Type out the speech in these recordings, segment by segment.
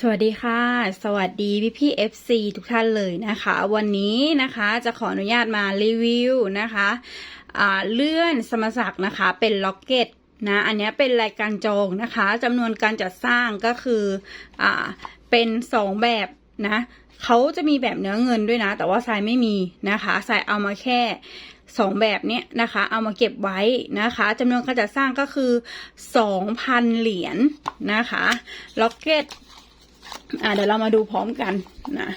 สวัสดีค่ะ สวัสดีพี่พี่ FC ทุกท่านเลยนะคะ วันนี้นะคะจะขออนุญาตมารีวิวนะคะเลื่อนสมศักดิ์นะคะเป็นล็อกเก็ตนะอันนี้เป็นรายการจองนะคะจำนวนการจัดสร้างก็คืออ่าเป็นสองแบบนะเขาจะมีแบบเนื้อเงินด้วยนะ แต่ว่าทรายไม่มีนะคะทรายเอามาแค่สองแบบเนี้ยนะคะ เอามาเก็บไว้นะคะจำนวนการจัดสร้างก็คือสองพันเหรียญนะคะล็อกเก็ต อ่าเดี๋ยวเรามาดูพร้อมกันนะ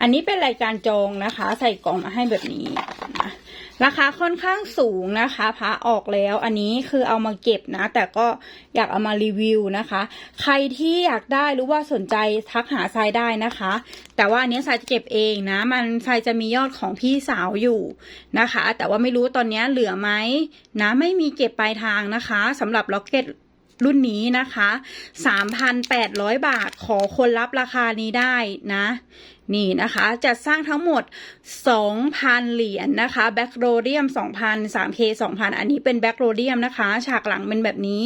อันนี้เป็นรายการจองนะคะ ใส่กล่องมาให้แบบนี้นะราคาค่อนข้างสูงนะคะพระออกแล้วอันนี้คือเอามาเก็บนะ แต่ก็อยากเอามารีวิวนะคะ ใครที่อยากได้หรือว่าสนใจทักหาทรายได้นะคะ แต่ว่าอันนี้ทรายจะเก็บเองนะ มันทรายจะมียอดของพี่สาวอยู่นะคะ แต่ว่าไม่รู้ตอนนี้เหลือไหมนะไม่มีเก็บปลายทางนะคะสำหรับล็อกเก็ต รุ่นนี้นะคะ 3,800 บาท ขอคนรับราคานี้ได้นะ นี่นะคะ จัดสร้างทั้งหมด 2,000 เหรียญนนะคะแบ็กโรเดียม 2,000 3K 2,000 อันนี้เป็นแบ็กโรเดียมนะคะ ฉากหลังเป็นแบบนี้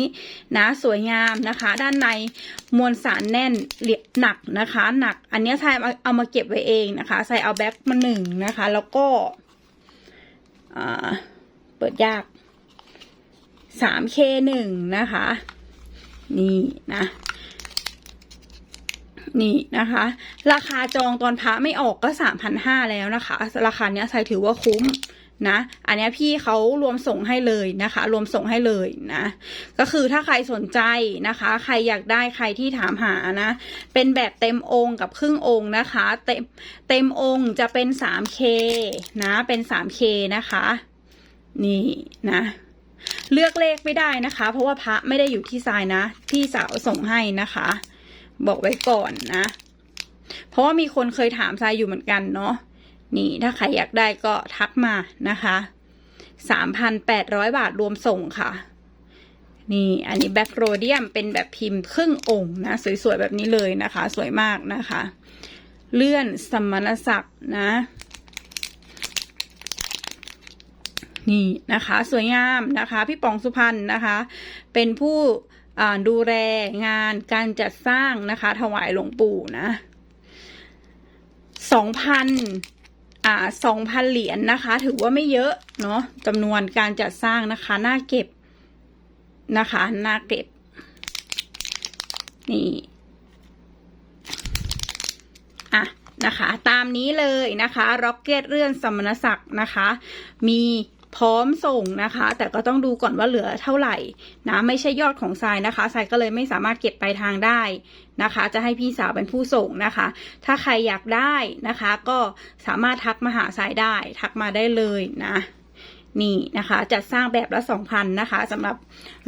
นะ สวยงามนะคะ ด้านในมวลสารแน่นเหลียหนักนะคะ หนัก อันนี้ใส่เอาเอามาเก็บไว้เองนะคะ ใส่เอาแบ็กมาหนึ่งนะคะ แล้วก็เปิดยาก 3K หนึ่งนะคะ นี่นะนี่นะคะ ราคาจองตอนพระไม่ออกก็สามพันห้าแล้วนะคะ ราคาเนี้ยใส่ถือว่าคุ้มนะ อันเนี้ยพี่เขารวมส่งให้เลยนะคะ รวมส่งให้เลยนะ ก็คือถ้าใครสนใจนะคะ ใครอยากได้ใครที่ถามหานะ เป็นแบบเต็มองค์กับครึ่งองค์นะคะ เต็มเต็มองค์จะเป็น 3K นะ เป็น 3K นะคะ นี่นะ เลือกเลขไม่ได้นะคะ เพราะว่าพระไม่ได้อยู่ที่ทรายนะ พี่สาวส่งให้นะคะ บอกไว้ก่อนนะ เพราะว่ามีคนเคยถามทรายอยู่เหมือนกันเนาะนี่ถ้าใครอยากได้ก็ทักมานะคะสามพันแปดร้อยบาทรวมส่งค่ะ นี่อันนี้แบ็กโรเดียมเป็นแบบพิมพ์ครึ่งองค์นะสวยๆแบบนี้เลยนะคะ สวยมากนะคะ เลื่อนสมณศักดิ์นะ นี่นะคะ สวยงามนะคะ พี่ป๋องสุพรรณนะคะ เป็นผู้ดูแลงานการจัดสร้างนะคะ ถวายหลวงปู่นะสองพันอ่าสองพันเหรียญนะคะ ถือว่าไม่เยอะเนาะจำนวนการจัดสร้างนะคะน่าเก็บนะคะน่าเก็บ นี่อะนะคะ ตามนี้เลยนะคะ ร็อกเก็ตเลื่อนสมณศักดิ์นะคะ มี พร้อมส่งนะคะ แต่ก็ต้องดูก่อนว่าเหลือเท่าไหร่นะไม่ใช่ยอดของทรายนะคะทรายก็เลยไม่สามารถเก็บปลายทางได้นะคะ จะให้พี่สาวเป็นผู้ส่งนะคะ ถ้าใครอยากได้นะคะ ก็สามารถทักมาหาทรายได้ ทักมาได้เลยนะนี่นะคะจัดสร้างแบบละสองพันนะคะสำหรับ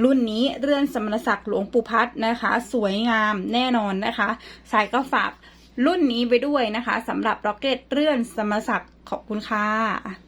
รุ่นนี้เรื่อนสมณศักดิ์หลวงปู่พัดนะคะ สวยงามแน่นอนนะคะสายก็ฝากรุ่นนี้ไปด้วยนะคะสำหรับร็อกเก็ตเรื่อนสมณศักดิ์ขอบคุณค่ะ